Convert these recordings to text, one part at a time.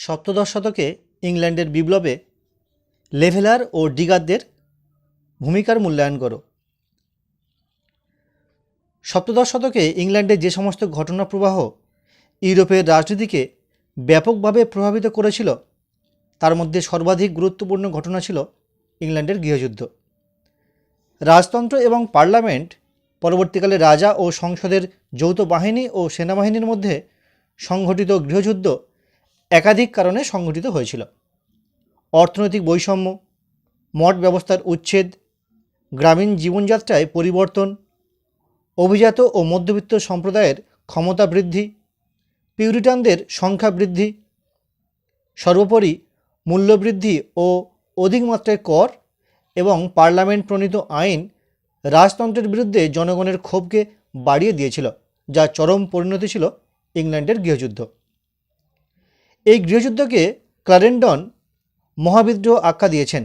সপ্তদশ শতকে ইংল্যান্ডের বিপ্লবে লেভেলার ও ডিগারদের ভূমিকার মূল্যায়ন করো। সপ্তদশ শতকে ইংল্যান্ডে যে সমস্ত ঘটনা প্রবাহ ইউরোপের রাজনীতিকে ব্যাপকভাবে প্রভাবিত করেছিল, তার মধ্যে সর্বাধিক গুরুত্বপূর্ণ ঘটনা ছিল ইংল্যান্ডের গৃহযুদ্ধ। রাজতন্ত্র এবং পার্লামেন্ট পরবর্তীকালে রাজা ও সংসদের যৌথ বাহিনী ও সেনাবাহিনীর মধ্যে সংঘটিত গৃহযুদ্ধ একাধিক কারণে সংঘটিত হয়েছিল। অর্থনৈতিক বৈষম্য, মঠ ব্যবস্থার উচ্ছেদ, গ্রামীণ জীবনযাত্রায় পরিবর্তন, অভিজাত ও মধ্যবিত্ত সম্প্রদায়ের ক্ষমতা বৃদ্ধি, পিউরিটানদের সংখ্যা বৃদ্ধি, সর্বোপরি মূল্যবৃদ্ধি ও অধিক মাত্রায় কর এবং পার্লামেন্ট প্রণীত আইন রাজতন্ত্রের বিরুদ্ধে জনগণের ক্ষোভকে বাড়িয়ে দিয়েছিল, যা চরম পরিণতি ছিল ইংল্যান্ডের গৃহযুদ্ধ। এই গৃহযুদ্ধকে ক্লারেন্ডন মহাবিদ্রোহ আখ্যা দিয়েছেন।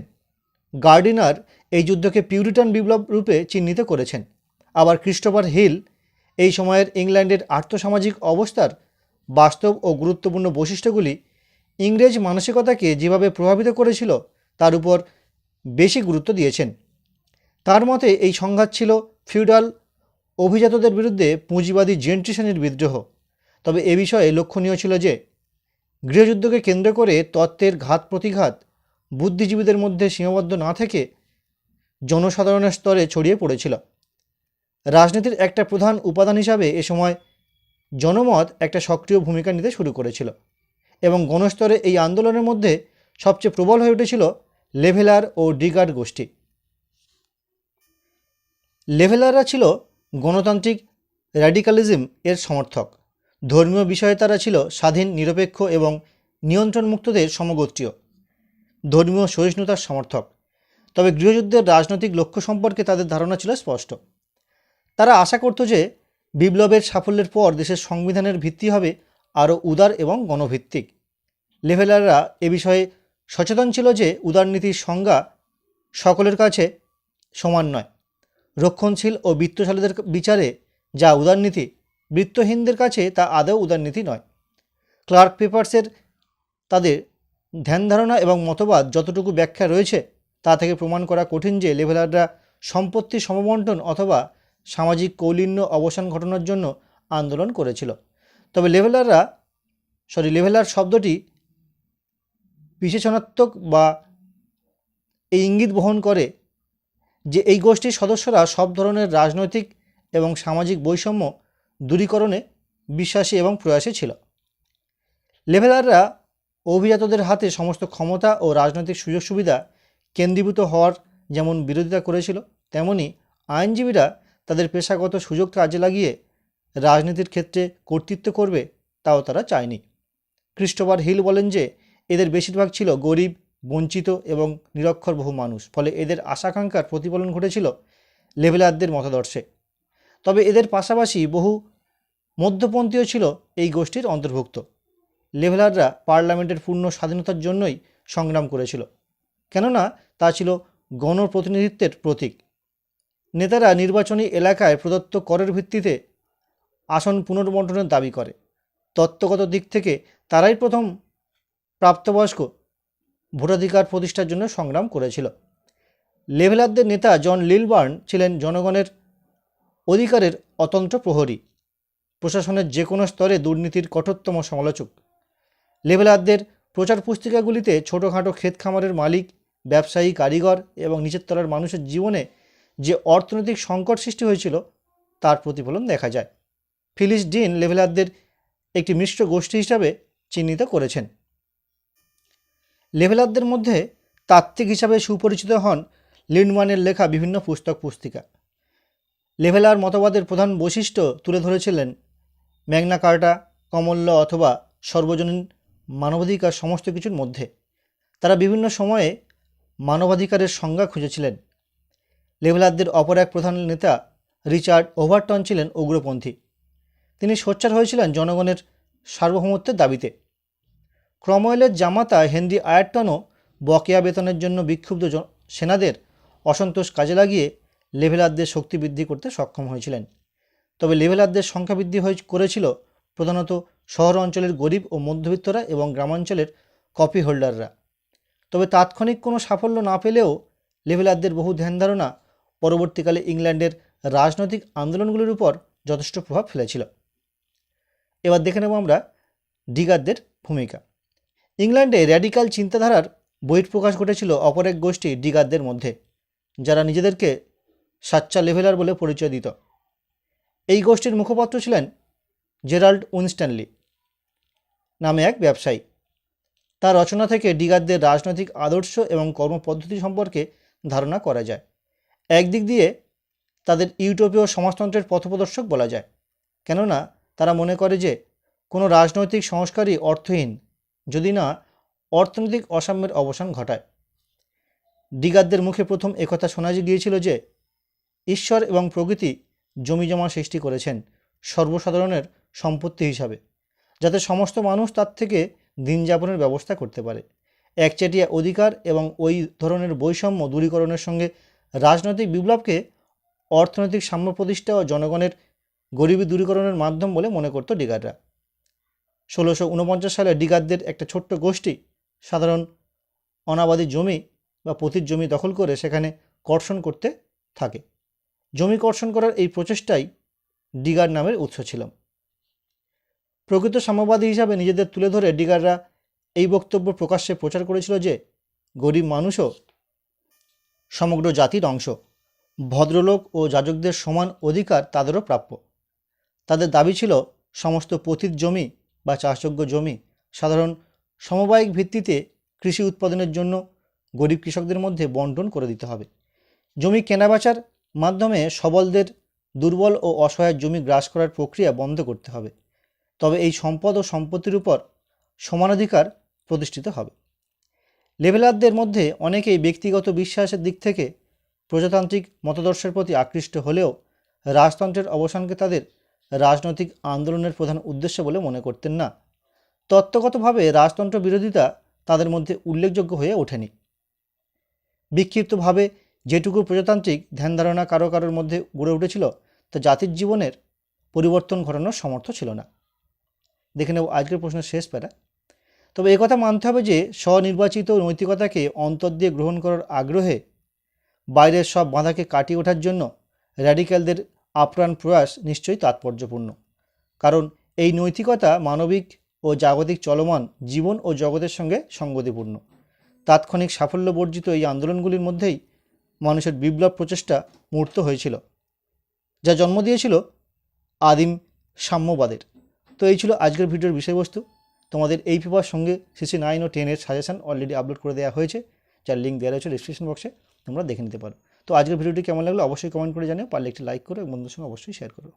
গার্ডিনার এই যুদ্ধকে পিউরিটান বিপ্লব রূপে চিহ্নিত করেছেন। আবার ক্রিস্টোফার হিল এই সময়ের ইংল্যান্ডের আর্থসামাজিক অবস্থার বাস্তব ও গুরুত্বপূর্ণ বৈশিষ্ট্যগুলি ইংরেজ মানসিকতাকে যেভাবে প্রভাবিত করেছিল, তার উপর বেশি গুরুত্ব দিয়েছেন। তার মতে, এই সংঘাত ছিল ফিউডাল অভিজাতদের বিরুদ্ধে পুঁজিবাদী জেন্ট্রি শ্রেণির বিদ্রোহ। তবে এ বিষয়ে লক্ষণীয় ছিল যে গৃহযুদ্ধকে কেন্দ্র করে তত্ত্বের ঘাত প্রতিঘাত বুদ্ধিজীবীদের মধ্যে সীমাবদ্ধ না থেকে জনসাধারণের স্তরে ছড়িয়ে পড়েছিল। রাজনীতির একটা প্রধান উপাদান হিসাবে এ সময় জনমত একটা সক্রিয় ভূমিকা নিতে শুরু করেছিল এবং গণস্তরে এই আন্দোলনের মধ্যে সবচেয়ে প্রবল হয়ে উঠেছিল লেভেলার ও ডিগার্ড গোষ্ঠী। লেভেলাররা ছিল গণতান্ত্রিক র্যাডিকালিজম এর সমর্থক। ধর্মীয় বিষয়ে তারা ছিল স্বাধীন, নিরপেক্ষ এবং নিয়ন্ত্রণমুক্তদের সমগোত্রীয়। ধর্মীয় সহিষ্ণুতার সমর্থক। তবে গৃহযুদ্ধের রাজনৈতিক লক্ষ্য সম্পর্কে তাদের ধারণা ছিল স্পষ্ট। তারা আশা করত যে বিপ্লবের সাফল্যের পর দেশের সংবিধানের ভিত্তি হবে আরও উদার এবং গণভিত্তিক। লেভেলাররা এ বিষয়ে সচেতন ছিল যে উদারনীতির সংজ্ঞা সকলের কাছে সমান নয়। রক্ষণশীল ও বিত্তশালীদের বিচারে যা উদারনীতি বৃত্তহীনদের কাছে তা আদৌ উদারনীতি নয়। ক্লার্ক পেপার্সের তাদের ধ্যান ধারণা এবং মতবাদ যতটুকু ব্যাখ্যা রয়েছে, তা থেকে প্রমাণ করা কঠিন যে লেভেলাররা সম্পত্তি সমবন্টন অথবা সামাজিক কৌলিন্য অবসান ঘটানোর জন্য আন্দোলন করেছিল। তবে লেভেলাররা, সরি, লেভেলার শব্দটি বিশেষণাত্মক বা এই ইঙ্গিত বহন করে যে এই গোষ্ঠীর সদস্যরা সব ধরনের রাজনৈতিক এবং সামাজিক বৈষম্য দূরীকরণে বিশ্বাসী এবং প্রয়াসী ছিল। লেভেলাররা অভিজাতদের হাতে সমস্ত ক্ষমতা ও রাজনৈতিক সুযোগ সুবিধা কেন্দ্রীভূত হওয়ার যেমন বিরোধিতা করেছিল, তেমনি আইনজীবীরা তাদের পেশাগত সুযোগ কাজে লাগিয়ে রাজনীতির ক্ষেত্রে কর্তৃত্ব করবে তাও তারা চায়নি। ক্রিস্টোফার হিল বলেন যে, এদের বেশিরভাগ ছিল গরিব, বঞ্চিত এবং নিরক্ষর বহু মানুষ, ফলে এদের আশাকাঙ্ক্ষার প্রতিফলন ঘটেছিল লেভেলারদের মতাদর্শে। তবে এদের পাশাপাশি বহু মধ্যপন্থীও ছিল এই গোষ্ঠীর অন্তর্ভুক্ত। লেভেলাররা পার্লামেন্টের পূর্ণ স্বাধীনতার জন্যই সংগ্রাম করেছিল, কেননা তা ছিল গণপ্রতিনিধিত্বের প্রতীক। নেতারা নির্বাচনী এলাকায় প্রদত্ত করের ভিত্তিতে আসন পুনর্বন্টনের দাবি করে। তত্ত্বগত দিক থেকে তারাই প্রথম প্রাপ্তবয়স্ক ভোটাধিকার প্রতিষ্ঠার জন্য সংগ্রাম করেছিল। লেভেলারদের নেতা জন লিলবার্ন ছিলেন জনগণের অধিকারের অতন্ত্র প্রহরী, প্রশাসনের যে কোনো স্তরে দুর্নীতির কঠোরতম সমালোচক। লেভেলারদের প্রচার পুস্তিকাগুলিতে ছোটোখাটো ক্ষেত খামারের মালিক, ব্যবসায়ী, কারিগর এবং নিচের তলার মানুষের জীবনে যে অর্থনৈতিক সংকট সৃষ্টি হয়েছিল, তার প্রতিফলন দেখা যায়। ফিলিস ডিন লেভেলারদের একটি মিশ্র গোষ্ঠী হিসাবে চিহ্নিত করেছেন। লেভেলারদের মধ্যে তাত্ত্বিক হিসাবে সুপরিচিত হন লিন্ডম্যানের লেখা বিভিন্ন পুস্তক পুস্তিকা লেভেলার মতবাদের প্রধান বৈশিষ্ট্য তুলে ধরেছিলেন ম্যাগনা কার্টা কমল্য অথবা সর্বজনীন মানবাধিকার সমস্ত কিছুর মধ্যে। তারা বিভিন্ন সময়ে মানবাধিকারের সংজ্ঞা খুঁজেছিলেন। লেভেলারদের অপর এক প্রধান নেতা রিচার্ড ওভারটন ছিলেন উগ্রপন্থী। তিনি সোচ্চার হয়েছিলেন জনগণের সার্বভৌমত্বের দাবিতে। ক্রমওয়েলের জামাতা হেনরি আয়ারটনও বকেয়া বেতনের জন্য বিক্ষুব্ধ সেনাদের অসন্তোষ কাজে লাগিয়ে লেভেলারদের শক্তি বৃদ্ধি করতে সক্ষম হয়েছিলেন। তবে লেভেলারদের সংখ্যা বৃদ্ধি হয়ে করেছিল প্রধানত শহর অঞ্চলের গরিব ও মধ্যবিত্তরা এবং গ্রামাঞ্চলের কপি হোল্ডাররা তবে তাৎক্ষণিক কোনো সাফল্য না পেলেও লেভেলারদের বহু ধ্যান ধারণা পরবর্তীকালে ইংল্যান্ডের রাজনৈতিক আন্দোলনগুলির উপর যথেষ্ট প্রভাব ফেলেছিল। এবার দেখে নেব আমরা ডিগারদের ভূমিকা। ইংল্যান্ডে র্যাডিক্যাল চিন্তাধারার বহিঃপ্রকাশ ঘটেছিল অপর এক গোষ্ঠী ডিগারদের মধ্যে, যারা নিজেদেরকে সাচ্চা লেভেলার বলে পরিচয় দিত। এই গোষ্ঠীর মুখপাত্র ছিলেন জেরাল্ড উইনস্ট্যানলি নামে এক ব্যবসায়ী। তার রচনা থেকে ডিগারদের রাজনৈতিক আদর্শ এবং কর্মপদ্ধতি সম্পর্কে ধারণা করা যায়। একদিক দিয়ে তাদের ইউটোপীয় সমাজতন্ত্রের পথপ্রদর্শক বলা যায়। কেননা তারা মনে করে যে কোনো রাজনৈতিক সংস্কারই অর্থহীন, যদি না অর্থনৈতিক অসাম্যের অবসান ঘটায়। ডিগারদের মুখে প্রথম একথা শোনা গিয়েছিল যে ঈশ্বর এবং প্রকৃতি জমিজমা সৃষ্টি করেছেন সর্বসাধারণের সম্পত্তি হিসাবে, যাতে সমস্ত মানুষ তার থেকে দিন যাপনের ব্যবস্থা করতে পারে। একচেটিয়া অধিকার এবং ওই ধরনের বৈষম্য দূরীকরণের সঙ্গে রাজনৈতিক বিপ্লবকে অর্থনৈতিক সাম্য প্রতিষ্ঠা ও জনগণের গরিবী দূরীকরণের মাধ্যম বলে মনে করত ডিগাররা। ষোলোশো উনপঞ্চাশ সালে ডিগারদের একটা ছোট্ট গোষ্ঠী, সাধারণ অনাবাদী জমি বা পতির জমি দখল করে সেখানে কর্ষণ করতে থাকে। জমি কর্ষণ করার এই প্রচেষ্টাই ডিগার নামের উৎস ছিল। প্রকৃত সাম্যবাদী হিসাবে নিজেদের তুলে ধরে ডিগাররা এই বক্তব্য প্রকাশ্যে প্রচার করেছিল যে, গরিব মানুষও সমগ্র জাতির অংশ, ভদ্রলোক ও যাজকদের সমান অধিকার তাদেরও প্রাপ্য। তাদের দাবি ছিল, সমস্ত পতিত জমি বা চাষযোগ্য জমি সাধারণ সমবায়িক ভিত্তিতে কৃষি উৎপাদনের জন্য গরিব কৃষকদের মধ্যে বন্টন করে দিতে হবে। জমি কেনাবেচার মাধ্যমে সবলদের দুর্বল ও অসহায় জমি গ্রাস করার প্রক্রিয়া বন্ধ করতে হবে। তবে এই সম্পদ ও সম্পত্তির উপর সমানাধিকার প্রতিষ্ঠিত হবে। লেভেলারদের মধ্যে অনেকেই ব্যক্তিগত বিশ্বাসের দিক থেকে প্রজাতান্ত্রিক মতাদর্শের প্রতি আকৃষ্ট হলেও রাজতন্ত্রের অবসানকে তাদের রাজনৈতিক আন্দোলনের প্রধান উদ্দেশ্য বলে মনে করতেন না। তত্ত্বগতভাবে রাজতন্ত্র বিরোধিতা তাদের মধ্যে উল্লেখযোগ্য হয়ে ওঠেনি। বিক্ষিপ্তভাবে যেটুকু প্রজাতান্ত্রিক ধ্যান ধারণা কারও কারোর মধ্যে গড়ে উঠেছিল, তা জাতির জীবনের পরিবর্তন ঘটানোর সমর্থ ছিল না। দেখে নেব আজকের প্রশ্নের শেষ প্যারা। তবে কথা মানতে হবে যে, স্বনির্বাচিত নৈতিকতাকে অন্তর দিয়ে গ্রহণ করার আগ্রহে বাইরের সব বাধাকে কাটিয়ে ওঠার জন্য র্যাডিক্যালদের আপ্রাণ প্রয়াস নিশ্চয়ই তাৎপর্যপূর্ণ। কারণ এই নৈতিকতা মানবিক ও জাগতিক চলমান জীবন ও জগতের সঙ্গে সঙ্গতিপূর্ণ। তাৎক্ষণিক সাফল্য বর্জিত এই আন্দোলনগুলির মধ্যেই মানুষের বিপ্লব প্রচেষ্টা মূর্ত হয়েছিল, যা জন্ম দিয়েছিল আদিম সাম্যবাদের। তো এই ছিল আজকের ভিডিওর বিষয়বস্তু। তোমাদের এই পেপার সঙ্গে সিসি নাইন ও টেনের সাজেশন অলরেডি আপলোড করে দেওয়া হয়েছে, যার লিঙ্ক দেওয়া রয়েছে ডিসক্রিপশন বক্সে তোমরা দেখে নিতে পারো। তো আজকের ভিডিওটি কেমন লাগল অবশ্যই কমেন্ট করে জানিও, পারলে একটি লাইক করো এবং বন্ধুর সঙ্গে অবশ্যই শেয়ার করো।